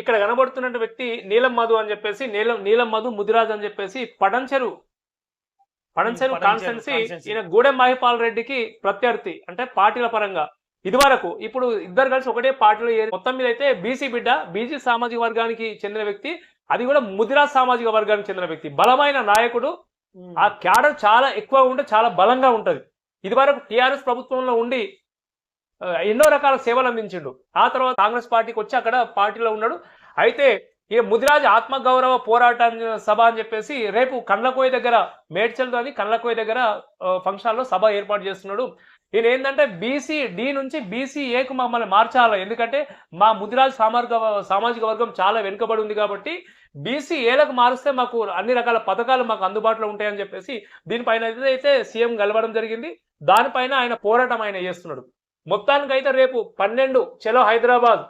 ఇక్కడ కనబడుతున్న వ్యక్తి నీలం మధు అని చెప్పేసి నీలం నీలం మధు ముదిరాజ్ అని చెప్పేసి పడంచెరు పడంచెరు కాన్స్టెన్సీ. ఈయన గూడెం మహిపాల్ రెడ్డికి ప్రత్యర్థి అంటే పార్టీల పరంగా. ఇదివరకు ఇప్పుడు ఇద్దరు కలిసి ఒకటే పార్టీలో మొత్తం మీద అయితే బీసీ బిడ్డ బీసీ సామాజిక వర్గానికి చెందిన వ్యక్తి అది కూడా ముదిరాజ్ సామాజిక వర్గానికి చెందిన వ్యక్తి. బలమైన నాయకుడు ఆ క్యాడర్ చాలా ఎక్కువ ఉంటే చాలా బలంగా ఉంటది. ఇదివరకు టిఆర్ఎస్ ప్రభుత్వంలో ఉండి ఎన్నో రకాల సేవలు అందించిండు. ఆ తర్వాత కాంగ్రెస్ పార్టీకి వచ్చి అక్కడ పార్టీలో ఉన్నాడు. అయితే ఈ ముదిరాజ్ ఆత్మగౌరవ పోరాట సభ అని చెప్పేసి రేపు కండ్లకోయ దగ్గర మేడ్చల్తోని కండ్లకోయ దగ్గర ఫంక్షన్ హాల్లో సభ ఏర్పాటు చేస్తున్నాడు. ఈయన ఏంటంటే బీసీ డి నుంచి బీసీ ఏకు మమ్మల్ని మార్చాలి. ఎందుకంటే మా ముదిరాజ్ సామాజిక సామాజిక వర్గం చాలా వెనుకబడి ఉంది కాబట్టి బీసీ ఏలకు మారిస్తే మాకు అన్ని రకాల పథకాలు మాకు అందుబాటులో ఉంటాయని చెప్పేసి దీనిపైన అయితే సీఎం గెలవడం జరిగింది. దానిపైన ఆయన పోరాటం ఆయన చేస్తున్నాడు. మొత్తానికైతే రేపు పన్నెండు చలో హైదరాబాద్.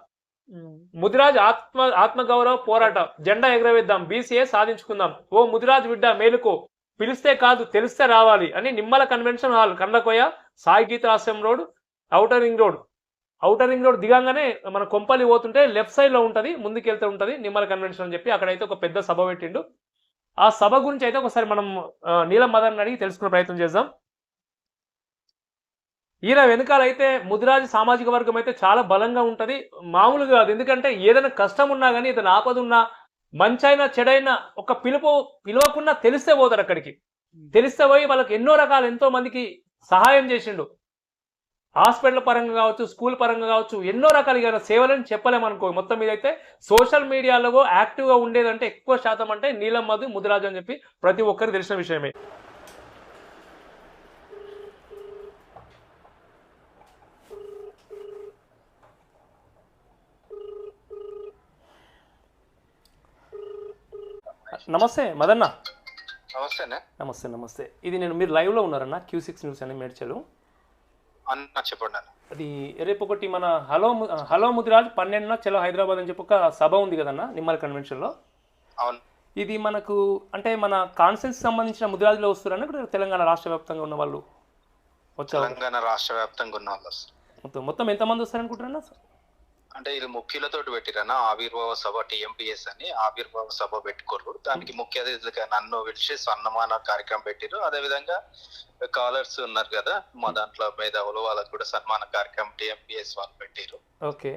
ముదిరాజ్ ఆత్మ ఆత్మగౌరవ పోరాట జెండా ఎగరవేద్దాం బీసీఏ సాధించుకుందాం. ఓ ముదిరాజ్ బిడ్డ మేలుకో పిలిస్తే కాదు తెలిస్తే రావాలి అని నిమ్మల కన్వెన్షన్ హాల్ కండ్లకోయ సాయి గీత ఆశ్రమం road outer ring road. Outer ring road దిగంగానే మన కొంపల్లి పోతుంటే లెఫ్ట్ సైడ్లో ఉంటది ముందుకెళ్తే ఉంటది నిమ్మల కన్వెన్షన్ అని చెప్పి అక్కడైతే ఒక పెద్ద సభ పెట్టిండు. ఆ సభ గురించి అయితే ఒకసారి మనం నీలం మదన్ అడిగి తెలుసుకునే ప్రయత్నం చేద్దాం. ఈయన వెనకాలైతే ముదిరాజు సామాజిక వర్గం అయితే చాలా బలంగా ఉంటది. మామూలుగా కాదు. ఎందుకంటే ఏదైనా కష్టం ఉన్నా కానీ ఏదైనా ఆపద ఉన్నా మంచైనా చెడైనా ఒక పిలుపు పిలవకున్నా తెలిస్తే పోతారు అక్కడికి. తెలిస్తే పోయి వాళ్ళకి ఎన్నో రకాల ఎంతో మందికి సహాయం చేసిండు. హాస్పిటల్ పరంగా కావచ్చు స్కూల్ పరంగా కావచ్చు ఎన్నో రకాలుగా సేవలని చెప్పలేమనుకో మొత్తం మీద అయితే సోషల్ మీడియాలో యాక్టివ్గా ఉండేదంటే ఎక్కువ శాతం అంటే నీలం మధు ముదిరాజు అని చెప్పి ప్రతి ఒక్కరికి తెలిసిన విషయమే. నమస్తే మదన్న. నమస్తేనే. నమస్తే నమస్తే. ఇది నేను మీరు లైవ్లో ఉన్నారన్న క్యూ సిక్స్ న్యూస్ అని మేడ్చలు. అన్న చెప్పండి అది రేపు ఒకటి మన హలో హలో ముదిరాజ్ పన్నెండున చలో హైదరాబాద్ అని చెప్పి ఒక సభ ఉంది కదన్న నిమ్మల కన్వెన్షన్లో. అవును. ఇది మనకు అంటే మన కాన్సెన్స్ సంబంధించిన ముదిరాజులో వస్తున్నారని తెలంగాణ రాష్ట్ర వ్యాప్తంగా ఉన్న వాళ్ళు వచ్చారు. తెలంగాణ రాష్ట్ర వ్యాప్తంగా ఉన్న వాళ్ళు. మొత్తం ఎంతమంది వస్తారనుకుంటారన్నా అంటే ఇది ముఖ్యులతోటి పెట్టిరన్న ఆవిర్భావ సభ టిఎంపిఎస్ అని ఆవిర్భావ సభ పెట్టుకోరు. దానికి ముఖ్య అతిథిగా నన్ను పిలిచి సన్మాన కార్యక్రమం పెట్టిరు అదే విధంగా కాలర్స్ ఉన్నారు కదా మా దాంట్లో మేధావులు వాళ్ళకి కూడా సన్మాన కార్యక్రమం టిఎంపిఎస్ వాళ్ళు పెట్టిరు ఓకే.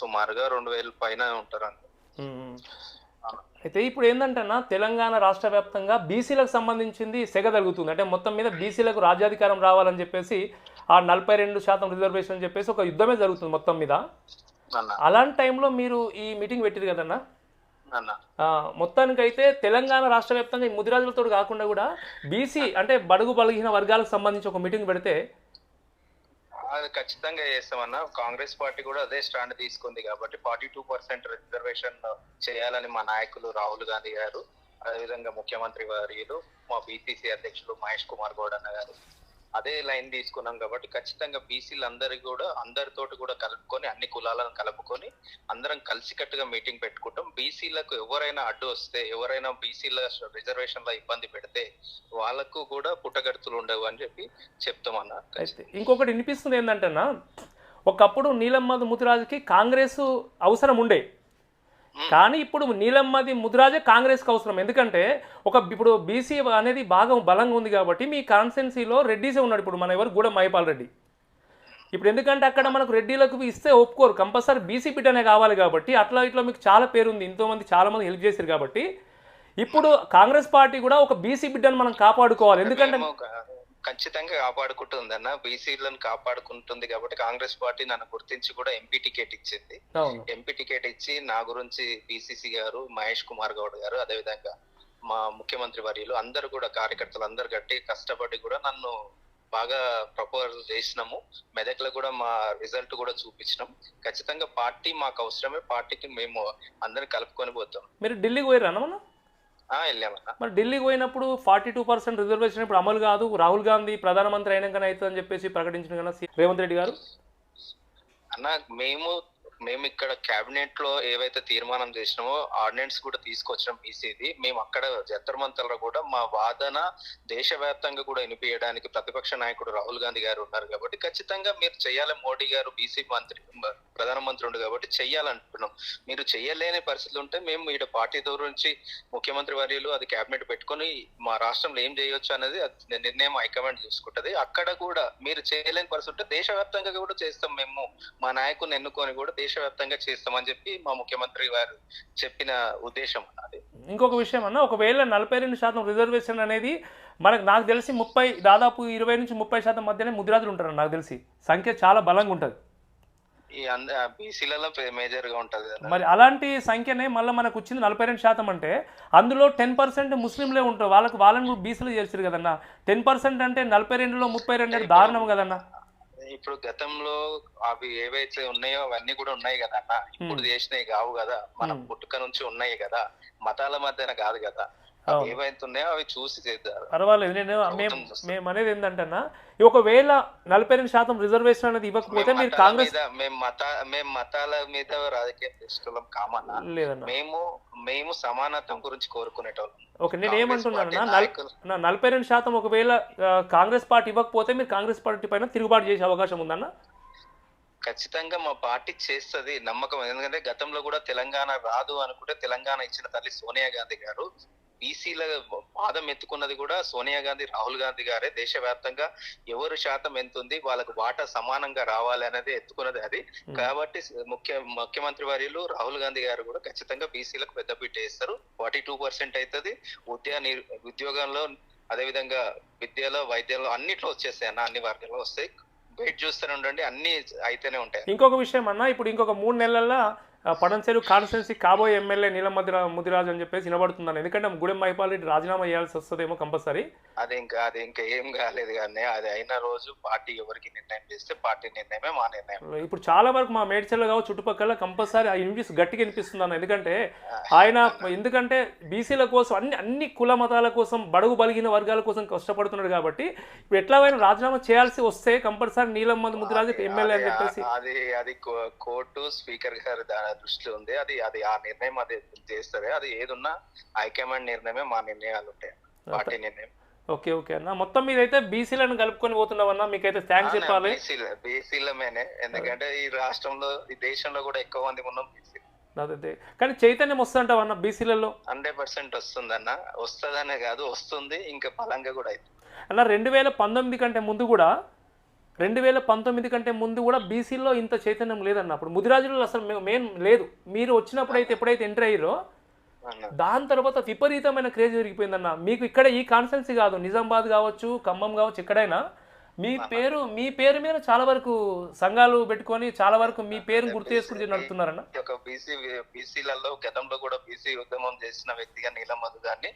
సుమారుగా రెండు వేల పైన ఉంటారు అన్న మ్మ్. అయితే ఇప్పుడు ఏంటంటేనా తెలంగాణ రాష్ట్ర వ్యాప్తంగా బీసీలకు సంబంధించింది సెగ జరుగుతుంది అంటే మొత్తం మీద బీసీలకు రాజ్యాధికారం రావాలని చెప్పేసి ఆ నలభై రెండు శాతం రిజర్వేషన్ అని చెప్పేసి ఒక యుద్ధమే జరుగుతుంది మొత్తం మీద. అలాంటి టైంలో మీరు ఈ మీటింగ్ పెట్టిరు కదన్నా? మొత్తానికైతే తెలంగాణ రాష్ట్ర వ్యాప్తంగా ఈ ముదిరాజులతో కాకుండా కూడా బీసీ అంటే బడుగు బలహీన వర్గాలకు సంబంధించి ఒక మీటింగ్ పెడితే అది ఖచ్చితంగా చేస్తామన్నా కాంగ్రెస్ పార్టీ కూడా అదే స్టాండ్ తీసుకుంది కాబట్టి ఫార్టీ టూ పర్సెంట్ రిజర్వేషన్ చేయాలని మా నాయకులు రాహుల్ గాంధీ గారు అదేవిధంగా ముఖ్యమంత్రి వర్యులు మా బీసీసీ అధ్యక్షులు మహేష్ కుమార్ గౌడ్ అన్న గారు అదే లైన్ తీసుకున్నాం కాబట్టి ఖచ్చితంగా బీసీలు అందరి కూడా అందరితోటి కూడా కలుపుకొని అన్ని కులాలను కలుపుకొని అందరం కలిసికట్టుగా మీటింగ్ పెట్టుకుంటాం. బీసీలకు ఎవరైనా అడ్డు వస్తే ఎవరైనా బీసీల రిజర్వేషన్లో ఇబ్బంది పెడితే వాళ్ళకు కూడా పుట్టగడుతులు ఉండవు అని చెప్పి చెప్తామన్నా అయితే ఇంకొకటి వినిపిస్తుంది ఏంటంటేనా ఒకప్పుడు నీలమ్మద్ ముతిరాజుకి కాంగ్రెస్ అవసరం ఉండే. కానీ ఇప్పుడు నీలమ్మది ముదిరాజే కాంగ్రెస్కి అవసరం. ఎందుకంటే ఒక ఇప్పుడు బీసీ అనేది బాగా బలంగా ఉంది కాబట్టి మీ కాన్స్టెన్సీలో రెడ్డిసే ఉన్నాడు. ఇప్పుడు మన ఎవరు? గూడెం మహిపాల్ రెడ్డి. ఇప్పుడు ఎందుకంటే అక్కడ మనకు రెడ్డిలకు ఇస్తే ఒప్పుకోరు. కంపల్సరీ బీసీ బిడ్డనే కావాలి కాబట్టి అట్లా ఇట్లా మీకు చాలా పేరుంది. ఎంతోమంది చాలా మంది హెల్ప్ చేశారు కాబట్టి. ఇప్పుడు కాంగ్రెస్ పార్టీ కూడా ఒక బీసీ బిడ్డను మనం కాపాడుకోవాలి. ఎందుకంటే ఖచ్చితంగా కాపాడుకుంటుంది అన్న బీసీలను కాపాడుకుంటుంది కాబట్టి కాంగ్రెస్ పార్టీ నన్ను గుర్తించి కూడా ఎంపీ టికెట్ ఇచ్చింది. ఎంపీ టికెట్ ఇచ్చి నా గురించి పిసిసి గారు మహేష్ కుమార్ గౌడ్ గారు అదేవిధంగా మా ముఖ్యమంత్రి వర్యులు అందరూ కూడా కార్యకర్తలు అందరు గట్టి కష్టపడి కూడా నన్ను బాగా ప్రపోజల్ చేసినాము. మెదక్లో కూడా మా రిజల్ట్ కూడా చూపించినాం. ఖచ్చితంగా పార్టీ మాకు అవసరమే పార్టీకి మేము అందరిని కలుపుకొని పోతాం. మీరు ఢిల్లీకి పోయారు అన్న మరి ఢిల్లీకి పోయినప్పుడు ఫార్టీ టూ పర్సెంట్ రిజర్వేషన్ ఇప్పుడు అమలు కాదు. రాహుల్ గాంధీ ప్రధానమంత్రి అయినాకనే అవుతుందని చెప్పేసి ప్రకటించిన కదా రేవంత్ రెడ్డి గారు. అన్న మేము మేము ఇక్కడ కేబినెట్లో ఏవైతే తీర్మానం చేసినామో ఆర్డినెన్స్ కూడా తీసుకొచ్చినాం బీసీది మేము అక్కడ జంతర్మంతర్లో కూడా మా వాదన దేశవ్యాప్తంగా కూడా వినిపించడానికి ప్రతిపక్ష నాయకుడు రాహుల్ గాంధీ గారు ఉన్నారు కాబట్టి ఖచ్చితంగా మీరు చేయాలి. మోడీ గారు బీసీ మంత్రి ప్రధానమంత్రి ఉండు కాబట్టి చెయ్యాలనుకుంటున్నాం మీరు చెయ్యలేని పరిస్థితులు ఉంటే మేము ఈడ పార్టీ దూరం నుంచి ముఖ్యమంత్రి వర్యులు అది కేబినెట్ పెట్టుకొని మా రాష్ట్రంలో ఏం చేయొచ్చు అనేది అది నిర్ణయం హైకమాండ్ చూసుకుంటది అక్కడ కూడా మీరు చేయలేని పరిస్థితి ఉంటే దేశవ్యాప్తంగా కూడా చేస్తాం మేము. మా నాయకుని ఎన్నుకొని కూడా దేశవ్యాప్తంగా చేస్తామని చెప్పి మా ముఖ్యమంత్రి గారు చెప్పిన ఉద్దేశం అది. ఇంకొక విషయం అన్న ఒకవేళ నలభై రెండు శాతం రిజర్వేషన్ అనేది మనకు నాకు తెలిసి ముప్పై దాదాపు ఇరవై నుంచి ముప్పై శాతం మధ్యనే ముదిరాజులు ఉంటారు నాకు తెలిసి. సంఖ్య చాలా బలంగా ఉంటుంది. ఈ బీసీలలో మేజర్గా ఉంటది మరి అలాంటి సంఖ్యనే మళ్ళీ మనకు వచ్చింది నలభై రెండు శాతం అంటే అందులో టెన్ పర్సెంట్ ముస్లింలే ఉంటారు. వాళ్ళకి వాళ్ళని కూడా బీసీలు చేస్తారు కదన్న. టెన్ పర్సెంట్ అంటే నలభై రెండులో ముప్పై రెండు అంటే దారుణం కదన్న. ఇప్పుడు గతంలో అవి ఏవైతే ఉన్నాయో అవన్నీ కూడా ఉన్నాయి కదా అన్న. ఇప్పుడు చేసినవి కావు కదా. మన. పుట్టుక నుంచి ఉన్నాయి కదా. మతాల మధ్యన కాదు కదా. అవి చూసి చేద్దారు. పర్వాలేదు నేను మేము అనేది ఏంటంటే ఒకవేళ నలభై రెండు శాతం రిజర్వేషన్ అనేది ఇవ్వకపోతే మీరు కాంగ్రెస్ మేము మత మేము మతాల మీద రాజకీయం చేసుకోవడం లేదన్న. మేము మేము సమానత్వం గురించి కోరుకునేటోళ్ళం. ఓకే నేను ఏమంటున్నాను నలభై రెండు శాతం ఒకవేళ కాంగ్రెస్ పార్టీ ఇవ్వకపోతే మీరు కాంగ్రెస్ పార్టీ పైన తిరుగుబాటు చేసే అవకాశం ఉందన్న? ఖచ్చితంగా మా పార్టీ చేస్తది నమ్మకం. ఎందుకంటే గతంలో కూడా తెలంగాణ రాదు అనుకుంటే తెలంగాణ ఇచ్చిన తల్లి సోనియా గాంధీ గారు బీసీల పాదం ఎత్తుకున్నది కూడా సోనియా గాంధీ రాహుల్ గాంధీ గారే. దేశవ్యాప్తంగా ఎవరు శాతం ఎంత ఉంది వాళ్ళకు వాటా సమానంగా రావాలి అనేది ఎత్తుకున్నది అది. కాబట్టి ముఖ్య ముఖ్యమంత్రి వర్యులు రాహుల్ గాంధీ గారు కూడా ఖచ్చితంగా బీసీలకు పెద్దపీట వేస్తారు. ఫార్టీ టూ పర్సెంట్ అవుతుంది ఉద్యోగ ఉద్యోగంలో అదేవిధంగా విద్యలో వైద్యంలో అన్నిట్లో వచ్చేస్తాయి అన్న అన్ని వర్గాల్లో వస్తాయి. వెయిట్ చూస్తూనే ఉండండి అన్ని అయితేనే ఉంటాయి. ఇంకొక విషయం అన్న ఇప్పుడు ఇంకొక మూడు నెలల్లో పడంచెరు కాన్స్టిట్యున్సీ కాబోయే ఎమ్మెల్యే నీలం ముదిరా ముదిరాజు అని చెప్పేసి వినబడుతుందని. ఎందుకంటే గుడెం మైపాల్ రెడ్డి రాజీనామా చేయాల్సి వస్తుందేమో కంపల్సరీ. అది ఇంకా అది ఇంకా ఏం కాలేదు కానీ అది అయిన రోజు పార్టీ ఎవరికి నిర్ణయం చేస్తే పార్టీ నిర్ణయమే మా నిర్ణయం. ఇప్పుడు చాలా వరకు మా మేడ్చల్లో కావచ్చు చుట్టుపక్కల కంపల్సరీ ఆ ఇన్విస్ గట్టిగా వినిపిస్తుంది అన్న ఎందుకంటే ఆయన ఎందుకంటే బీసీల కోసం అన్ని అన్ని కుల మతాల కోసం బడుగు బలిగిన వర్గాల కోసం కష్టపడుతున్నాడు కాబట్టి ఇప్పుడు ఎట్లా ఆయన రాజీనామా చేయాల్సి వస్తే కంపల్సరీ నీలం మంది ముదిరాజు ఎమ్మెల్యే అని చెప్పేసి అది అది కోర్టు స్పీకర్ గారి దృష్టిలో ఉంది. అది అది ఆ నిర్ణయం అది చేస్తుంది. అది ఏదున్నా హైకమాండ్ నిర్ణయమే మా నిర్ణయాలు ఉంటాయి. పార్టీ నిర్ణయం. ఓకే ఓకే అన్న. మొత్తం మీద అయితే బీసీలను కలుపుకొని పోతున్నావన్నా మీకైతే థ్యాంక్స్ చెప్పాలి. బీసీలమేనే. ఎందుకంటే ఈ రాష్ట్రంలో ఈ దేశంలో కూడా ఎక్కువ మంది ఉన్నాం బీసీ అదే కానీ చైతన్యం వస్తుంటావు అన్న బీసీలలో? హండ్రెడ్ పర్సెంట్ వస్తుందన్న. వస్తుందనే కాదు వస్తుంది. ఇంకా బలంగా కూడా అవుతుంది అన్న రెండు వేల పంతొమ్మిది కంటే ముందు కూడా రెండు వేల పంతొమ్మిది కంటే ముందు కూడా బీసీలో ఇంత చైతన్యం లేదన్న. అప్పుడు ముదిరాజులలో అసలు మెయిన్ లేదు. మీరు వచ్చినప్పుడు అయితే ఎప్పుడైతే ఎంటర్ అయ్యారో దాని తర్వాత విపరీతమైన క్రేజ్ పెరిగిపోయిందన్న మీకు ఇక్కడ ఈ కాన్స్టెన్సీ కాదు. నిజామాబాద్ కావచ్చు ఖమ్మం కావచ్చు ఎక్కడైనా మీ పేరు మీ పేరు మీద చాలా వరకు సంఘాలు పెట్టుకొని చాలా వరకు మీ పేరుని గుర్తు చేసుకుని నడుపుతున్నారన్న. బీసీ బీసీలలో గతంలో కూడా బీసీ ఉద్యమం చేసిన వ్యక్తిగా నీలం మధు గారిని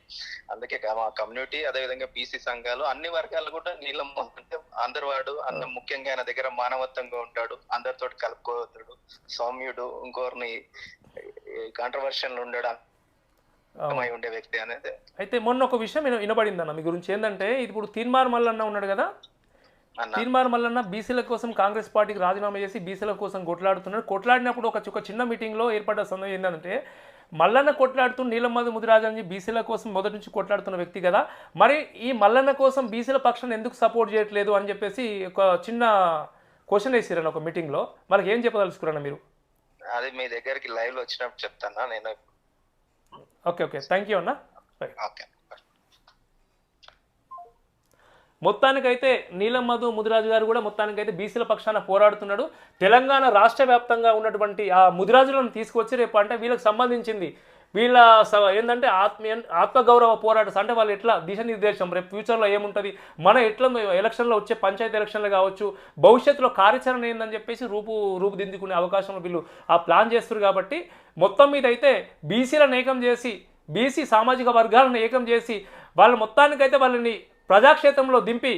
అందుకే మా కమ్యూనిటీ అదేవిధంగా బీసీ సంఘాలు అన్ని వర్గాలు కూడా నీలం అంటే అందరు వాడు అంత ముఖ్యంగా ఆయన దగ్గర మానవత్వంగా ఉంటాడు అందరితో కలుపుకోవద్దుడు సౌమ్యుడు ఇంకోరిని కాంట్రవర్షన్ ఉండడం? ఉండే వ్యక్తి అనేది. అయితే మొన్న ఒక విషయం విన- వినబడిందన్న మీ గురించి ఏంటంటే ఇప్పుడు తీర్మార్ మల్లన్న ఉన్నాడు కదా? అన్న. తీర్మార్ మల్లన్న బీసీల కోసం కాంగ్రెస్ పార్టీకి రాజీనామా చేసి బీసీల కోసం కొట్లాడుతున్నాడు. కొట్లాడినప్పుడు ఒక ఒక చిన్న మీటింగ్లో ఏర్పడ్డ సందర్భం ఏంటంటే మల్లన్న కొట్లాడుతూ నీలమ్మది ముదిరాజు అని బీసీల కోసం మొదటి నుంచి కొట్లాడుతున్న వ్యక్తి కదా. మరి ఈ మల్లన్న కోసం బీసీల పక్షాన్ని ఎందుకు సపోర్ట్ చేయట్లేదు అని చెప్పేసి ఒక చిన్న క్వశ్చన్ వేసిరన్న ఒక మీటింగ్లో వాళ్ళకి ఏం చెప్పదలుచుకున్నాను మీరు? అది మీ దగ్గరికి లైవ్లో వచ్చినప్పుడు చెప్తాను నేను ఓకే ఓకే. థ్యాంక్ యూ అన్న. ఓకే. మొత్తానికైతే నీలం మధు ముదిరాజు గారు కూడా మొత్తానికైతే బీసీల పక్షాన పోరాడుతున్నాడు. తెలంగాణ రాష్ట్ర వ్యాప్తంగా ఉన్నటువంటి ఆ ముదిరాజులను తీసుకొచ్చి రేపు అంటే వీళ్ళకి సంబంధించింది వీళ్ళ స- ఏంటంటే ఆత్మీయ ఆత్మగౌరవ పోరాటం అంటే వాళ్ళు ఎట్లా దిశనిర్దేశం? రేపు ఫ్యూచర్లో ఏముంటుంది? మన ఎట్లా ఎలక్షన్లో వచ్చే పంచాయతీ ఎలక్షన్లు కావచ్చు భవిష్యత్తులో కార్యాచరణ ఏందని చెప్పేసి రూపు రూపుదిద్దుకునే అవకాశం వీళ్ళు ఆ ప్లాన్ చేస్తారు కాబట్టి మొత్తం మీద అయితే బీసీలను ఏకం చేసి బీసీ సామాజిక వర్గాలను ఏకం చేసి వాళ్ళ మొత్తానికైతే వాళ్ళని ప్రజాక్షేత్రంలో దింపి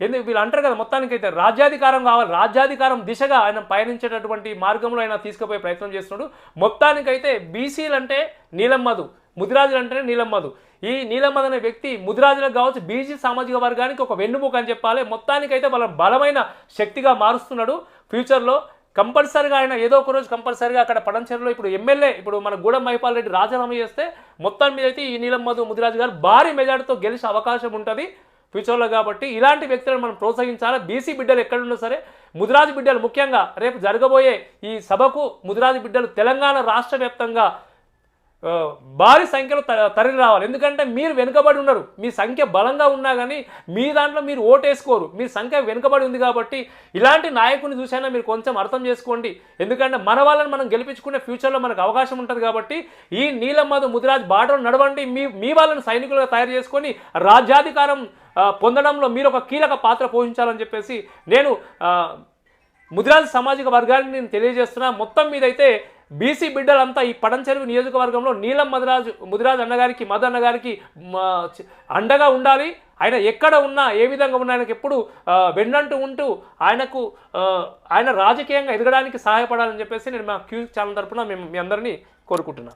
ఎందుకు వీళ్ళు అంటారు కదా మొత్తానికైతే రాజ్యాధికారం కావాలి రాజ్యాధికారం దిశగా ఆయన పయనించేటటువంటి మార్గంలో ఆయన తీసుకుపోయే ప్రయత్నం చేస్తున్నాడు. మొత్తానికైతే బీసీలు అంటే నీలమ్మధు ముదిరాజులు అంటేనే నీలమ్మధు ఈ నీలమ్మధు అనే వ్యక్తి ముదిరాజులకు కావచ్చు బీసీ సామాజిక వర్గానికి ఒక వెన్నుముక అని చెప్పాలి. మొత్తానికైతే వాళ్ళ బలమైన శక్తిగా మారుస్తున్నాడు. ఫ్యూచర్లో కంపల్సరిగా ఆయన ఏదో ఒక రోజు కంపల్సరిగా అక్కడ పడంచెరులో ఇప్పుడు ఎమ్మెల్యే ఇప్పుడు మన గూడెం మహిపాల్ రెడ్డి రాజీనామా చేస్తే మొత్తం మీద అయితే ఈ నీలం మధు ముదిరాజు గారు భారీ మెజార్టీతో గెలిచే అవకాశం ఉంటుంది. ఫ్యూచర్లో కాబట్టి ఇలాంటి వ్యక్తులను మనం ప్రోత్సహించాలి? బీసీ బిడ్డలు ఎక్కడున్నా సరే ముదిరాజు బిడ్డలు ముఖ్యంగా రేపు జరగబోయే ఈ సభకు ముదిరాజు బిడ్డలు తెలంగాణ రాష్ట్ర వ్యాప్తంగా భారీ సంఖ్యలో త- తరలి రావాలి. ఎందుకంటే మీరు వెనుకబడి ఉన్నారు. మీ సంఖ్య బలంగా ఉన్నా కానీ మీ దాంట్లో మీరు ఓటేసుకోరు. మీ సంఖ్య వెనుకబడి ఉంది కాబట్టి ఇలాంటి నాయకుని చూసైనా మీరు కొంచెం అర్థం చేసుకోండి. ఎందుకంటే మన వాళ్ళని మనం గెలిపించుకునే ఫ్యూచర్లో మనకు అవకాశం ఉంటుంది కాబట్టి ఈ నీలమ్మధు ముదిరాజ్ బాటలో నడవండి. మీ మీ వాళ్ళని సైనికులుగా తయారు చేసుకొని రాజ్యాధికారం పొందడంలో మీరు ఒక కీలక పాత్ర పోషించాలని చెప్పేసి నేను ముదిరాజ్ సామాజిక వర్గాన్ని నేను తెలియజేస్తున్నా. మొత్తం మీదైతే బీసీ బిడ్డలంతా ఈ పడంచెరువు నియోజకవర్గంలో నీలం మధురాజు ముదిరాజు అన్నగారికి మధు అన్నగారికి మా అండగా ఉండాలి. ఆయన ఎక్కడ ఉన్నా ఏ విధంగా ఉన్నా ఆయనకు ఎప్పుడు వెన్నంటూ ఉంటూ ఆయనకు ఆయన రాజకీయంగా ఎదగడానికి సహాయపడాలని చెప్పేసి నేను మా క్యూ ఛానల్ తరపున మేము మీ అందరినీ కోరుకుంటున్నాను